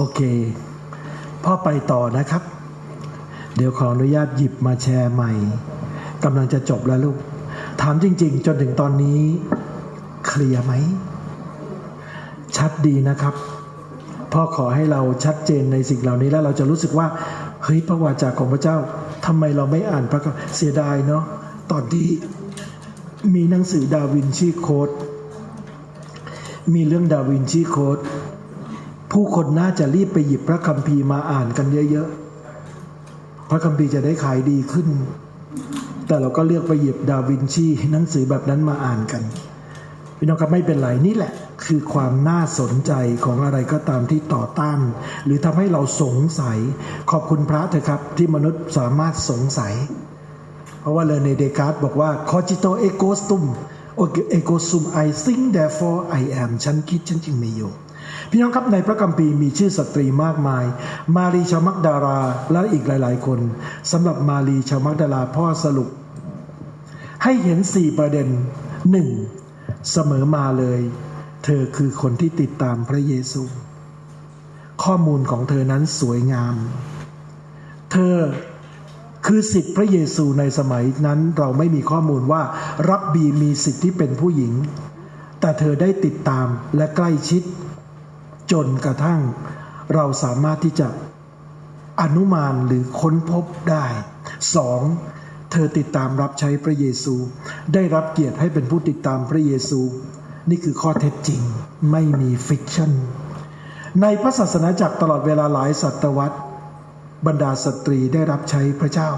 โอเค พ่อไปต่อนะครับ เดี๋ยวขออนุญาตหยิบมาแชร์ใหม่กำลังจะจบแล้วลูก ถามจริง ๆ จนถึงตอนนี้ เคลียร์ไหม ชัดดีนะครับ พ่อขอให้เราชัดเจนในสิ่งเหล่านี้แล้วเราจะรู้สึกว่า เฮ้ยพระวาจาของพระเจ้าทำไมเราไม่อ่านพระเสียดายเนาะตอนที่มีหนังสือดาวินชีโค้ดมีเรื่องดาวินชีโค้ด ผู้คนน่าจะรีบไปหยิบพระคัมภีร์มาอ่านกันเยอะๆ พระคัมภีร์จะได้ขายดีขึ้น แต่เราก็เลือกไปหยิบดาวินชีหนังสือแบบนั้นมาอ่านกันพี่น้องครับไม่เป็นไรนี่แหละ คือความน่าสนใจของอะไรก็ตามที่ต่อต้าน หรือทำให้เราสงสัย ขอบคุณพระเถอะครับ ที่มนุษย์สามารถสงสัย เพราะว่าเลเนเดกาสบอกว่า cogito ego sum ego sum I think therefore I am ฉันคิดฉันจึงมีอยู่ พี่น้องครับในพระคัมภีร์มีชื่อสตรีมากมาย มารีชาวมักดาราและอีกหลาย ๆ คนสำหรับมารีชาวมักดาราพ่อสรุป ให้เห็นสี่ประเด็นหนึ่งเสมอมาเลย เธอคือคนที่ติดตามพระเยซู ข้อมูลของเธอนั้นสวยงาม เธอคือสิทธิพระเยซูในสมัยนั้นเราไม่มีข้อมูลว่ารับบีมีสิทธิที่เป็นผู้หญิง แต่เธอได้ติดตามและใกล้ชิด จนกระทั่งเราสามารถที่จะอนุมานหรือค้นพบได้สองเธอติดตามรับใช้พระเยซู ได้รับเกียรติให้เป็นผู้ติดตามพระเยซู นี่คือข้อเท็จจริงไม่มีฟิกชั่น ในพระศาสนาจักรตลอดเวลาหลายศตวรรษ บรรดาสตรีได้รับใช้พระเจ้า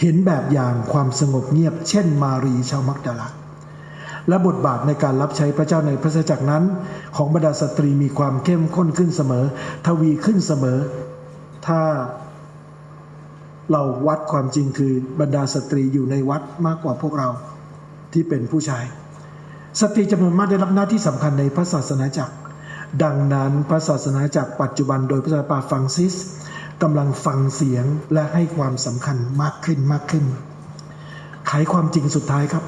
เห็นแบบอย่างความสงบเงียบเช่นมารีชาวมักดาลา และบทบาทในการรับใช้พระเจ้าในพระศาสนาจักรนั้น ของบรรดาสตรีมีความเข้มข้นขึ้นเสมอ ทวีขึ้นเสมอ ถ้าเราวัดความจริงคือบรรดาสตรีอยู่ในวัดมากกว่าพวกเราที่เป็นผู้ชาย สตรีจำนวนมากได้รับหน้าที่สำคัญในพระศาสนาจักร ดังนั้นพระศาสนาจักรปัจจุบันโดยพระสนาปาฟังซิสกำลังฟังเสียงและให้ความสำคัญมากขึ้นมากขึ้น ไขความจริงสุดท้ายครับ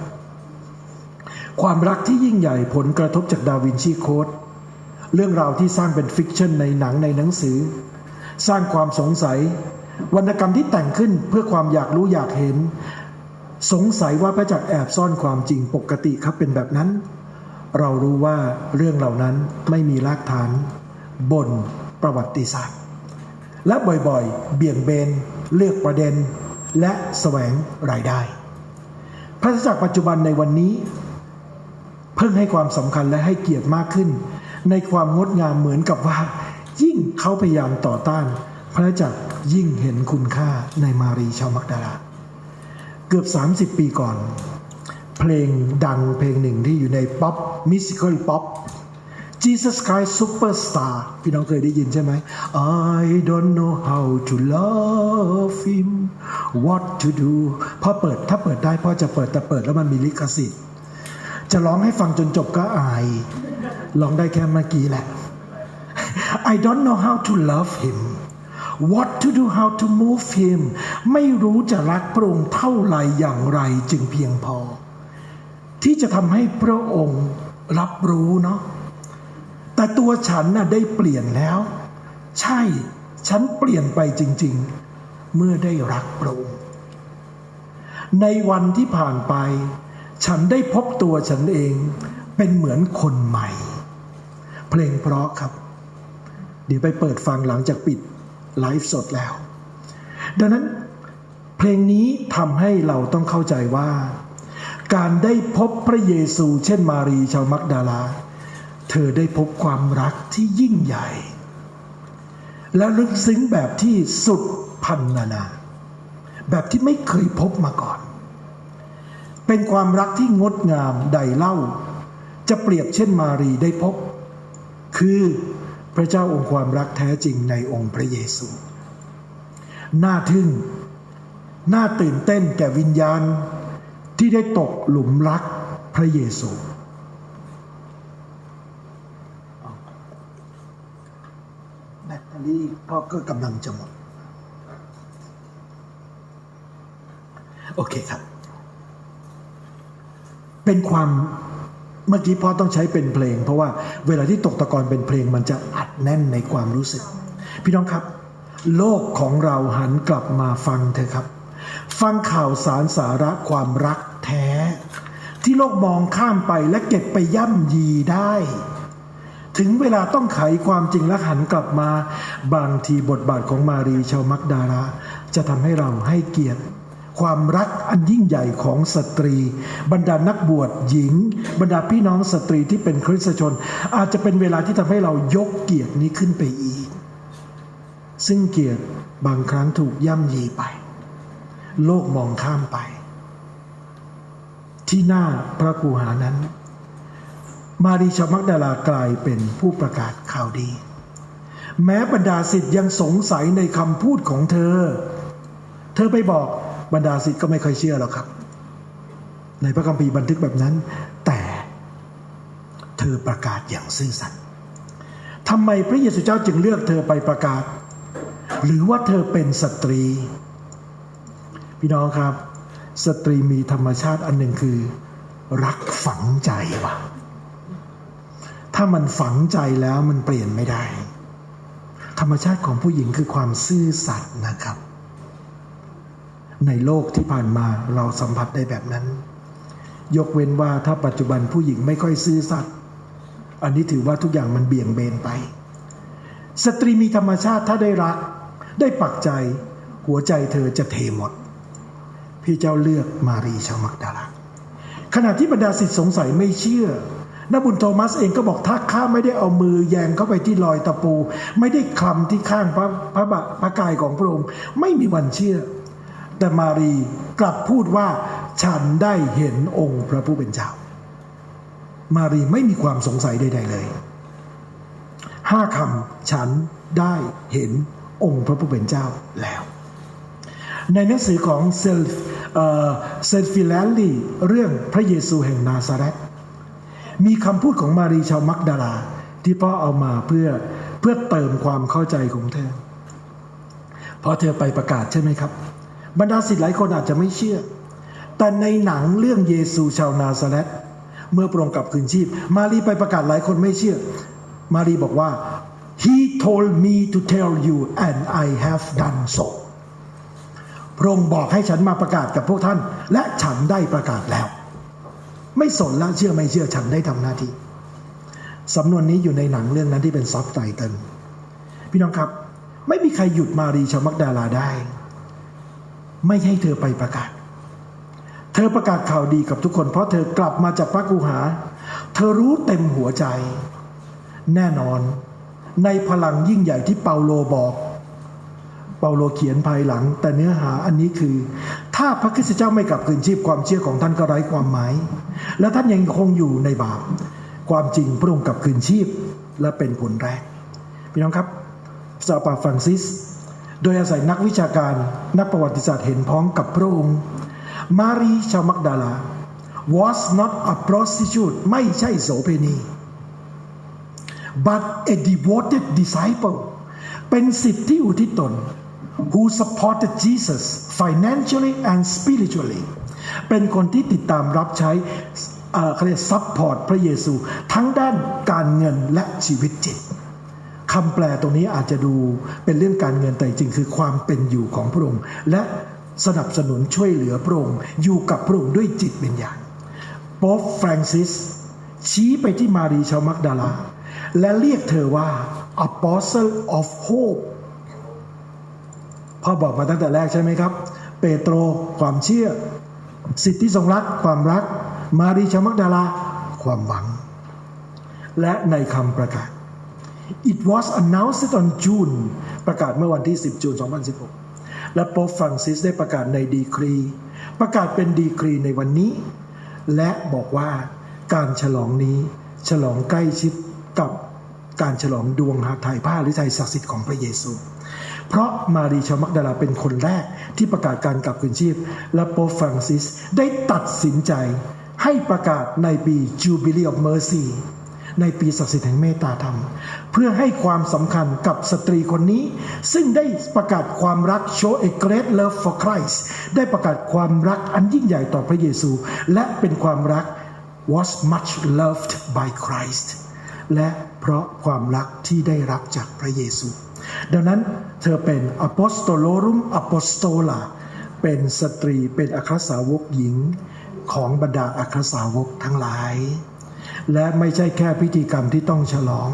ความรักที่ยิ่งใหญ่ผลกระทบจากดาวินชีโค้ดเรื่องราวที่สร้างเป็นฟิกชันในหนังในหนังสือ สร้างความสงสัย วรรณกรรมที่แต่งขึ้นเพื่อความอยากรู้อยากเห็น สงสัยว่าพระจักรแอบซ่อนความจริงปกติครับเป็นแบบนั้น เรารู้ว่าเรื่องเหล่านั้นไม่มีรากฐาน บนประวัติศาสตร์ และบ่อยๆ เบี่ยงเบน เลือกประเด็น และแสวงรายได้พระจักรปัจจุบันในวันนี้ เพิ่งให้ความสำคัญและให้เกียรติมากขึ้น ในความงดงามเหมือนกับว่า ยิ่งเขาพยายามต่อต้าน พระจักรยิ่งเห็นคุณค่าในมารีชาวมักดาลาเกือบ 30 ปีก่อน เพลงดังเพลงหนึ่งที่อยู่ในป๊อปมิสิคอลป๊อป Jesus Christ Superstar พี่น้องเคยได้ยินใช่ไหม I don't know how to love him what to do พ่อเปิดถ้าเปิดได้พ่อจะเปิดแต่เปิดแล้วมันมีลิขสิทธิ์ จะร้องให้ฟังจนจบก็อายร้องได้แค่เมื่อกี้แหละ I don't know how to love him what to do how to move him ไม่รู้จะรักพระองค์เท่าไหรอย่างไรจึงเพียงพอ ที่จะทำให้พระองค์รับรู้เนาะแต่ตัวฉันน่ะได้เปลี่ยนแล้ว ใช่ฉันเปลี่ยนไปจริง ๆ เมื่อได้รักพระองค์ในวันที่ผ่านไป ฉันได้พบตัวฉันเองเป็นเหมือนคนใหม่ เพลงเพราะครับ เดี๋ยวไปเปิดฟังหลังจากปิดไลฟ์สดแล้ว ดังนั้นเพลงนี้ทำให้เราต้องเข้าใจว่า การได้พบพระเยซูเช่นมารีชาวมักดาลา เธอได้พบความรักที่ยิ่งใหญ่ และลึกซึ้งแบบที่สุดพันนานา แบบที่ไม่เคยพบมาก่อน เป็นความรักที่งดงามใดเล่า จะเปรียบเช่นมารีได้พบ คือพระเจ้าองค์ความรักแท้จริงในองค์พระเยซูน่าทึ่งน่าตื่นเต้นแก่วิญญาณที่ได้ตกหลุมรักพระเยซูแบตเตอรี่พ่อก็กำลังจะหมด โอเคครับ เป็นความเมื่อกี้พ่อต้องใช้เป็นเพลง เพราะว่าเวลาที่ตกตะกอนเป็นเพลงมันจะอัดแน่นในความรู้สึก พี่น้องครับ โลกของเราหันกลับมาฟังเถอครับ ฟังข่าวสารสาระความรักแท้ ที่โลกมองข้ามไปและเก็บไปย่ำยีได้ ถึงเวลาต้องไขความจริงและหันกลับมา บางทีบทบาทของมารีชาวมักดาราจะทำให้เราให้เกียรติ ความรักอันยิ่งใหญ่ของสตรี บรรดานักบวชหญิง บรรดาพี่น้องสตรีที่เป็นคริสตชน อาจจะเป็นเวลาที่ทำให้เรายกเกียรตินี้ขึ้นไปอีก ซึ่งเกียรติบางครั้งถูกย่ำยีไป โลกมองข้ามไป ที่หน้าพระกูหานั้น มารีชาวมักดาลากลายเป็นผู้ประกาศข่าวดี แม้บรรดาสิทธิ์ยังสงสัยในคำพูดของเธอ เธอไปบอก บรรดาสิทธิ์ก็ไม่ค่อยเชื่อหรอกครับ ในพระคัมภีร์บันทึกแบบนั้น แต่เธอประกาศอย่างซื่อสัตย์ทำไมพระเยซูเจ้าจึงเลือกเธอไปประกาศ หรือว่าเธอเป็นสตรี พี่น้องครับ สตรีมีธรรมชาติอันหนึ่งคือ รักฝังใจว่ะถ้ามันฝังใจแล้วมันเปลี่ยนไม่ได้ ธรรมชาติของผู้หญิงคือความซื่อสัตย์นะครับ ในโลกที่ผ่านมาเราสัมผัสได้แบบนั้น ยกเว้นว่าถ้าปัจจุบันผู้หญิงไม่ค่อยซื่อสัตย์อันนี้ถือว่าทุกอย่างมันเบี่ยงเบนไป สตรีมีธรรมชาติถ้าได้รัก ได้ปักใจ หัวใจเธอจะเทหมด พี่เจ้าเลือกมารีชาวมักดาลาขณะที่บรรดาศิษย์สงสัยไม่เชื่อนบุญโทมัสเองก็บอกถ้าข้าไม่ได้เอามือแยงเข้าไปที่รอยตะปู ไม่ได้คลำที่ข้างพระพระบะพระกายของพระองค์ไม่มีวันเชื่อ แต่มารีกลับพูดว่าฉันได้เห็นองค์พระผู้เป็นเจ้า มารีไม่มีความสงสัยใด ๆ เลยห้าคำฉันได้เห็นองค์พระผู้เป็นเจ้าแล้ว ในหนังสือของเซลเซลฟิลลีเรื่องพระเยซูแห่งนาซาเรตมีคำพูดของมารีชาวมักดาลา ที่พ่อเอามาเพื่อเพื่อเติมความเข้าใจของเธอพอเธอไปประกาศใช่ไหมครับ บรรดาศิษย์หลายคนอาจจะไม่เชื่อ แต่ในหนังเรื่องเยซูชาวนาซาเรตเมื่อปรองกับคืนชีพ มารีไปประกาศหลายคนไม่เชื่อ มารีบอกว่า he told me to tell you and I have done so พระองค์บอกให้ฉันมาประกาศกับพวกท่าน และฉันได้ประกาศแล้ว ไม่สนละเชื่อไม่เชื่อฉันได้ทำหน้าที่สำนวนนี้อยู่ในหนังเรื่องนั้นที่เป็นซับไตเติลพี่น้องครับ ไม่มีใครหยุดมารีชาวมักดาลาได้ ไม่ให้เธอไปประกาศ เธอประกาศข่าวดีกับทุกคน เพราะเธอกลับมาจากพระกูหา เธอรู้เต็มหัวใจ แน่นอน ในพลังยิ่งใหญ่ที่เปาโลบอก เปาโลเขียนภายหลัง แต่เนื้อหาอันนี้คือ ถ้าพระคริสตเจ้าไม่กลับคืนชีพความเชื่อของท่านก็ไร้ความหมาย และท่านยังคงอยู่ในบาปความจริงพระองค์กลับคืนชีพและเป็นผลแรกพี่น้องครับซาปาฟรังซิส โดยอาศัยนักวิชาการนักประวัติศาสตร์เห็นพ้องกับพระองค์มารีชาวมักดาลา was not a prostitute ไม่ใช่โสเภณี but a devoted disciple เป็นสิทธิที่อุทิศตน who supported Jesus financially and spiritually เป็นคนที่ติดตามรับใช้เขาเรียกซัพพอร์ตพระเยซู ทั้งด้านการเงินและชีวิตจิต คำแปลตรงนี้อาจจะดูเป็นเรื่องการเงินแต่จริงคือความเป็นอยู่ของพระองค์และสนับสนุนช่วยเหลือพระองค์อยู่กับพระองค์ด้วยจิตวิญญาณป๊อปฟรานซิสชี้ไปที่มารีชาวมักดาลา และเรียกเธอว่า apostle of hope พ่อบอกมาตั้งแต่แรกใช่ไหมครับ เปโตรความเชื่อ สิทธิทรงรักความรัก มารีชาวมักดาลา ความหวัง และในคำประกาศ It was announced on June ประกาศเมื่อวันที่ 10 จูน 2016 และโป๊ปฟรังซิสได้ประกาศในดีครี ประกาศเป็นดีครีในวันนี้ และบอกว่าการฉลองนี้ฉลองใกล้ชิดกับการฉลองดวงหาถ่ายผ้าหรือไทยศักดิ์สิทธิ์ของพระเยซู เพราะมารีชาวมักดาลาเป็นคนแรกที่ประกาศการกลับคืนชีพ และโป๊ปฟรังซิสได้ตัดสินใจให้ประกาศในปี Jubilee of Mercy ในปีศักดิ์สิทธิ์แห่งเมตตาธรรม เพื่อให้ความสำคัญกับสตรีคนนี้ ซึ่งได้ประกาศความรัก show a great love for Christ ได้ประกาศความรักอันยิ่งใหญ่ต่อพระเยซู และเป็นความรัก was much loved by Christ และเพราะความรักที่ได้รับจากพระเยซู ดังนั้นเธอเป็น apostolorum apostola เป็นสตรีเป็นอัครสาวกหญิงของบรรดาอัครสาวกทั้งหลาย และไม่ใช่แค่พิธีกรรมที่ต้องฉลอง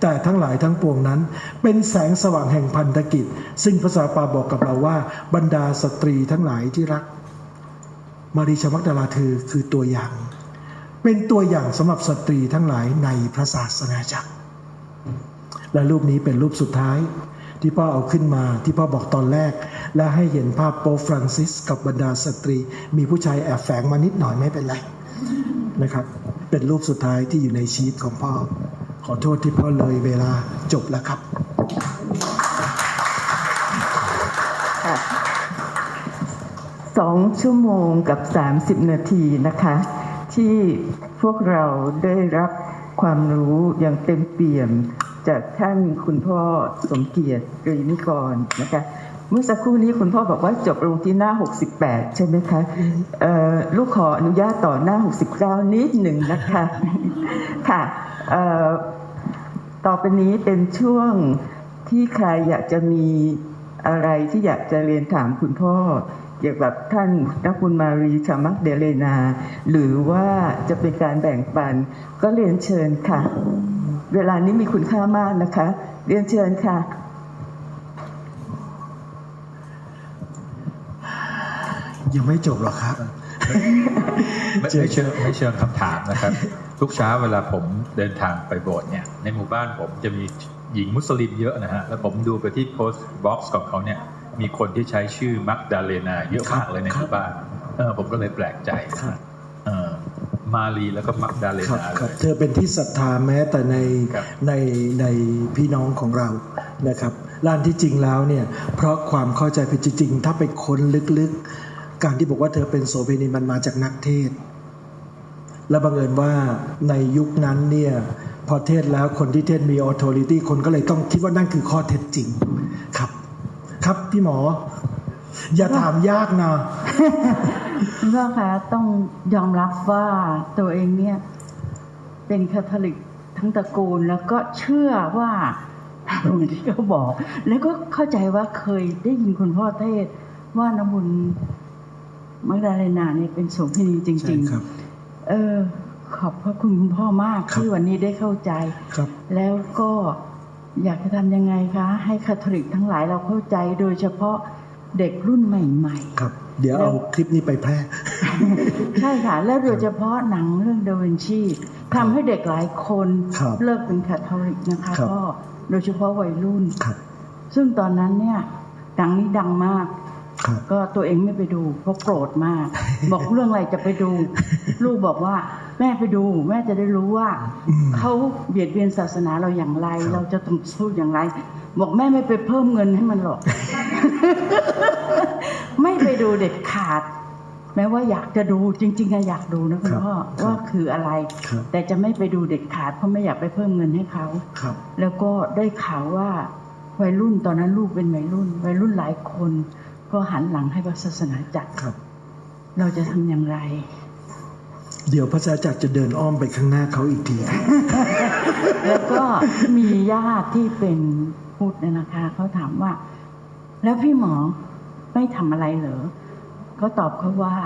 แต่ทั้งหลายทั้งปวงนั้น เป็นแสงสว่างแห่งพันธกิจ ซึ่งภาษาปาบอกกับเราว่าบรรดาสตรีทั้งหลายที่รัก มารีชมักดาลาเธอคือตัวอย่าง เป็นตัวอย่างสำหรับสตรีทั้งหลายในพระศาสนาจักร และรูปนี้เป็นรูปสุดท้ายที่พ่อเอาขึ้นมาที่พ่อบอกตอนแรก และให้เห็นภาพโปฟรานซิสกับบรรดาสตรี มีผู้ชายแอบแฝงมานิดหน่อยไม่เป็นไรนะครับ เป็นรูปสุดท้ายที่อยู่ในชีตของพ่อ ขอโทษที่พ่อเลยเวลาจบแล้วครับสองชั่วโมงกับ 30 นาทีนะคะ ที่พวกเราได้รับความรู้อย่างเต็มเปี่ยมจากท่านคุณพ่อสมเกียรติกรีนิกรนะคะ เมื่อสักครู่นี้คุณพ่อบอกว่าจบลงที่หน้า 68 ใช่ไหมคะเอ่อลูกขออนุญาตต่อหน้า 69 นิดหนึ่งนะคะค่ะเอ่อต่อไปนี้เป็นช่วงที่ใครอยากจะมีอะไรที่อยากจะเรียนถามคุณพ่อเกี่ยวกับท่านนักบุญมารีชามักเดเลนา หรือว่าจะเป็นการแบ่งปันก็เรียนเชิญค่ะ เวลานี้มีคุณค่ามากนะคะ เรียนเชิญค่ะ ยังไม่จบหรอกครับ ไม่ไม่เชิงไม่เชิงคำถามนะครับ ทุกเช้าเวลาผมเดินทางไปโบสถ์เนี่ย ในหมู่บ้านผมจะมีหญิงมุสลิมเยอะนะฮะ แล้วผมดูไปที่โพสต์บ็อกซ์ของเขาเนี่ย มีคนที่ใช้ชื่อมักดาเลนาเยอะมากเลยในหมู่บ้านเออผมก็เลยแปลกใจครับเออมาลีแล้วก็มักดาเลครับนาคเลรับยเธอเป็นที่ศรัทธาแม้แต่ในครับในในพี่น้องของเรานะครับร้านที่จริงแล้วเนี่ยเพราะความเข้าใจผิดจริงๆถ้าไปค้นลึกๆ การที่บอกว่าเธอเป็นโสเภณีมันมาจากนักเทศ และบังเอิญว่าในยุคนั้นเนี่ยพอเทศแล้วคนที่เทศมีออโ o ริตี้คนก็เลยต้องคิดว่านั่นคือข้อเท็จจริงครับ ครับพี่หมอ อย่าถามยากนะคุณพ่อคะต้องยอมรับว่าตัวเองเนี่ยเป็นคาทอลิกทั้งตระกูลแล้วก็เชื่อว่าเหมือนที่เขาบอก แล้วก็เข้าใจว่าเคยได้ยินคุณพ่อเทศว่าน้ำบุญ มักดาเลนาเนี่ยเป็นโสเภณีจใช่ริงครับๆเออ ขอบพระคุณคุณพ่อมากครับ ที่วันนี้ได้เข้าใจ ครับ แล้วก็อยากจะทำยังไงคะ ให้คาทอลิกทั้งหลายเราเข้าใจโดยเฉพาะเด็กรุ่นใหม่ๆครับ เดี๋ยวเอาคลิปนี้ไปแพร่ใช่ค่ะ และโดยเฉพาะหนังเรื่องดาวินชีทำให้เด็กหลายคนครับเลิกเป็นคาทอลิกนะคะครับก็โดยเฉพาะวัยรุ่น ครับ ซึ่งตอนนั้นเนี่ยหนังนี้ดังมากครับ ก็ตัวเองไม่ไปดูเพราะโกรธมาก บอกเรื่องอะไรจะไปดู ลูกบอกว่า แม่ไปดู แม่จะได้รู้ว่าอืมเขาเบียดเบียนศาสนาเราอย่างไรครับเราจะต้องสู้อย่างไร บอกแม่ไม่ไปเพิ่มเงินให้มันหรอก ไม่ไปดูเด็ดขาด แม้ว่าอยากจะดูจริงๆอะอยากดูนะคุณพ่อว่าคืออะไรครับแต่จะไม่ไปดูเด็ดขาดเพราะไม่อยากไปเพิ่มเงินให้เขาครับแล้วก็ได้ข่าวว่าวัยรุ่นตอนนั้นลูกเป็นวัยรุ่น วัยรุ่นหลายคน ก็หันหลังให้พระศาสนาจักรครับ เราจะทำอย่างไร เดี๋ยวพระชาจักรจะเดินอ้อมไปข้างหน้าเขาอีกทีครับแล้วก็มีญาติที่เป็นพุทธเนี่ยนะคะเขาถามว่า แล้วพี่หมอไม่ทำอะไรเหรอก็ตอบเขาว่า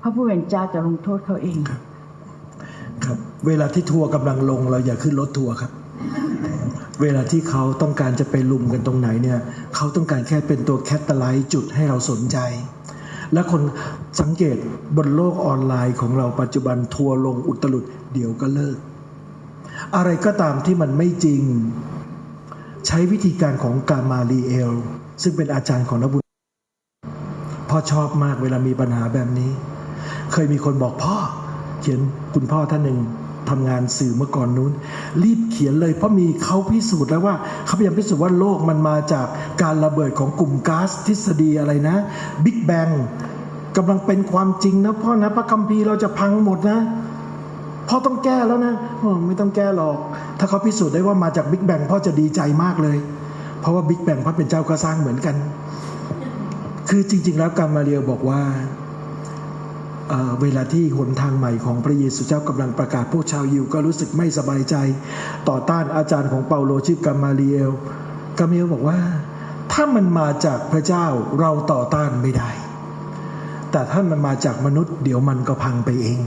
พระผู้เป็นเจ้าจะลงโทษเขาเองครับ เวลาที่ทัวร์กำลังลง เราอย่าขึ้นรถทัวร์ครับ เวลาที่เขาต้องการจะไปลุมกันตรงไหนเนี่ยเขาต้องการแค่เป็นตัวแคตตาไลท์จุดให้เราสนใจ และคนสังเกตบนโลกออนไลน์ของเราปัจจุบันทัวลงอุตลุดเดี๋ยวก็เลิก อะไรก็ตามที่มันไม่จริง ใช้วิธีการของกามาลีเอล ซึ่งเป็นอาจารย์ของนบุญพ่อชอบมากเวลามีปัญหาแบบนี้ เคยมีคนบอกพ่อ เขียนคุณพ่อท่านหนึ่ง ทำงานสื่อเมื่อก่อนนู้น รีบเขียนเลยเพราะมีเขาพิสูจน์แล้วว่าเขาพยายามพิสูจน์ว่าโลกมันมาจากการระเบิดของกลุ่มก๊าซทฤษฎีอะไรนะบิ๊กแบงกำลังเป็นความจริงนะพ่อนะพระคัมภีร์เราจะพังหมดนะพ่อต้องแก้แล้วนะไม่ต้องแก้หรอก ถ้าเขาพิสูจน์ได้ว่ามาจากบิ๊กแบงพ่อจะดีใจมากเลย เพราะว่าบิ๊กแบงพระเป็นเจ้าก็สร้างเหมือนกัน คือจริง ๆ แล้วกามาเรียลบอกว่า เวลาที่หนทางใหม่ของพระเยซูเจ้ากำลังประกาศพวกชาวยิวก็รู้สึกไม่สบายใจ ต่อต้านอาจารย์ของเปาโลชื่อกามาเรียลกาเมลบอกว่า ถ้ามันมาจากพระเจ้าเราต่อต้านไม่ได้ แต่ถ้ามันมาจากมนุษย์ เดี๋ยวมันก็พังไปเอง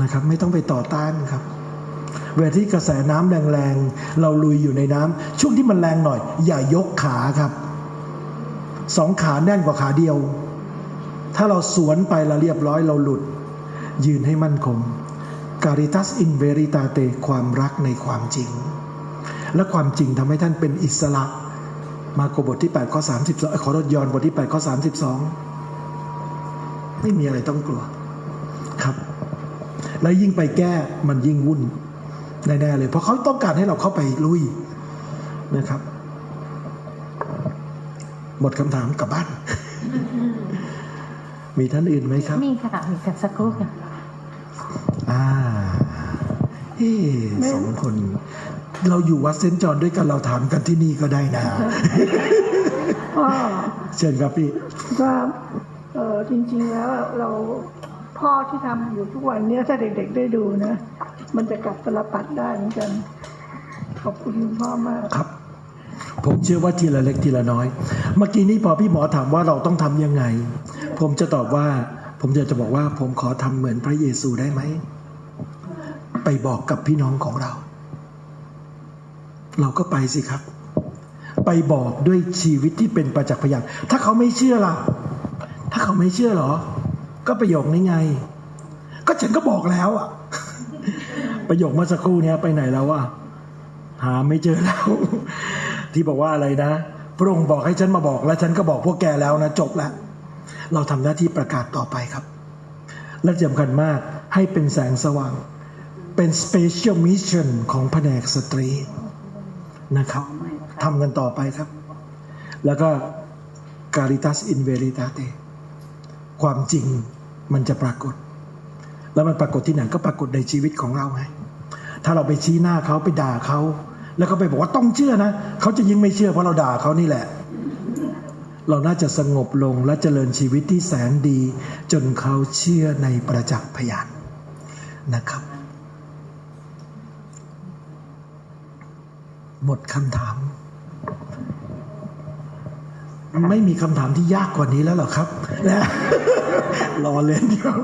นะครับไม่ต้องไปต่อต้านครับเวลาที่กระแสน้ำแรงๆ เราลุยอยู่ในน้ำช่วงที่มันแรงหน่อย อย่ายกขาครับ สองขาแน่นกว่าขาเดียว ถ้าเราสวนไปเราเรียบร้อยเราหลุด ยืนให้มั่นคง caritas in veritate ความรักในความจริง และความจริงทำให้ท่านเป็นอิสระ มาโกบทที่ 8 ข้อ 32 ขอรถยอนบทที่ 8 ข้อ 32 ไม่มีอะไรต้องกลัวครับ และยิ่งไปแก้มันยิ่งวุ่นแน่ๆเลย เพราะเขาต้องการให้เราเข้าไปลุยนะครับ หมดคำถามกลับบ้าน มีท่านอื่นไหมครับ มีค่ะมีกับสักครู่ค่ะอ่าเฮ้สองคน เราอยู่วัดเซนต์จอห์นด้วยกันเราถามกันที่นี่ก็ได้นะพ่อเชิญครับพี่ว่าเออจริง ๆ แล้วเราพ่อที่ทำอยู่ทุกวันเนี้ยถ้าเด็กๆได้ดูนะ มันจะกลับตลปัดได้เหมือนกัน ขอบคุณคุณพ่อมากครับ ผมเชื่อว่าทีละเล็กทีละน้อย เมื่อกี้นี้พอพี่หมอถามว่าเราต้องทำยังไง ผมจะตอบว่า ผมจะจะบอกว่า ผมขอทำเหมือนพระเยซูได้ไหม ไปบอกกับพี่น้องของเรา เราก็ไปสิครับ ไปบอกด้วยชีวิตที่เป็นประจักษ์พยานถ้าเขาไม่เชื่อล่ะ ถ้าเขาไม่เชื่อเหรอ ก็ประโยคนี้ไง ก็ฉันก็บอกแล้วอะ ประโยคเมื่อสักครู่นี้ไปไหนแล้วอะหาไม่เจอแล้ว ที่บอกว่าอะไรนะ พระองค์บอกให้ฉันมาบอกแล้วฉันก็บอกพวกแกแล้วนะจบแล้ว เราทำหน้าที่ประกาศต่อไปครับ และสำคัญมากให้เป็นแสงสว่าง เป็น special mission ของแผนกสตรีนะครับทำกันต่อไปครับ แล้วก็ caritas in veritate ความจริงมันจะปรากฏ แล้วมันปรากฏที่ไหนก็ปรากฏในชีวิตของเราไงถ้าเราไปชี้หน้าเขาไปด่าเขา แล้วก็ไปบอกว่าต้องเชื่อนะ เขาจะยิ่งไม่เชื่อเพราะเราด่าเขานี่แหละ เราน่าจะสงบลงและเจริญชีวิตที่แสนดี จนเขาเชื่อในประจักษ์พยานนะครับ หมดคำถาม ไม่มีคำถามที่ยากกว่านี้แล้วเหรอครับนะรอเล่นครับ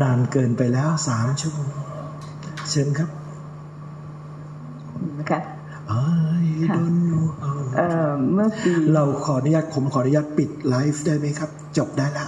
นานเกินไปแล้วสามชั่วโมงเชิญครับนะคะ เมื่อปีเราขออนุญาตผมขออนุญาตปิดไลฟ์ได้ไหมครับ จบได้ละ